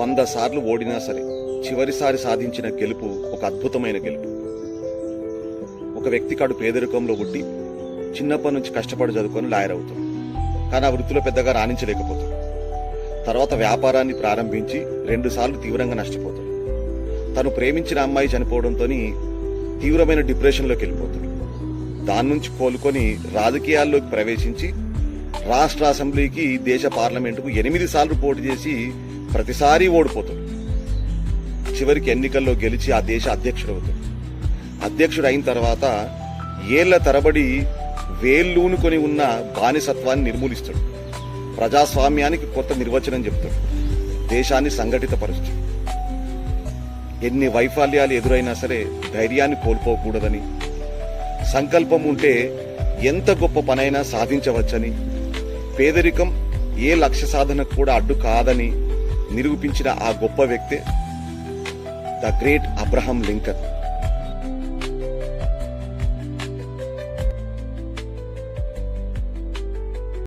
వంద సార్లు ఓడినా సరే చివరిసారి సాధించిన గెలుపు ఒక అద్భుతమైన గెలుపు. ఒక వ్యక్తి కాడు పేదరికంలో పుట్టి చిన్నప్పటి నుంచి కష్టపడి చదువుకొని లాయర్ అవుతాడు. కానీ ఆ వృత్తిలో పెద్దగా రాణించలేకపోతాడు. తర్వాత వ్యాపారాన్ని ప్రారంభించి రెండుసార్లు తీవ్రంగా నష్టపోతాడు. తను ప్రేమించిన అమ్మాయి చనిపోవడంతో తీవ్రమైన డిప్రెషన్లోకి వెళ్ళిపోతాడు. దాని నుంచి కోలుకొని రాజకీయాల్లోకి ప్రవేశించి రాష్ట్ర అసెంబ్లీకి దేశ పార్లమెంటుకు ఎనిమిది సార్లు పోటీ చేసి ప్రతిసారి ఓడిపోతాడు. చివరికి ఎన్నికల్లో గెలిచి ఆ దేశ అధ్యక్షుడు అవుతాడు అధ్యక్షుడు అయిన తర్వాత ఏళ్ళ తరబడి వేళ్ళూనుకొని ఉన్న బానిసత్వాన్ని నిర్మూలిస్తాడు. ప్రజాస్వామ్యానికి కొత్త నిర్వచనం చెప్తాడు. దేశాన్ని సంఘటితపరుస్తాడు. ఎన్ని వైఫల్యాలు ఎదురైనా సరే ధైర్యాన్ని కోల్పోకూడదని సంకల్పం ఉంటే ఎంత గొప్ప పనైనా సాధించవచ్చని పేదరికం ఏ లక్ష్య సాధనకు కూడా అడ్డు కాదని నిరూపించిన ఆ గొప్ప వ్యక్తే ద గ్రేట్ అబ్రహం లింకన్.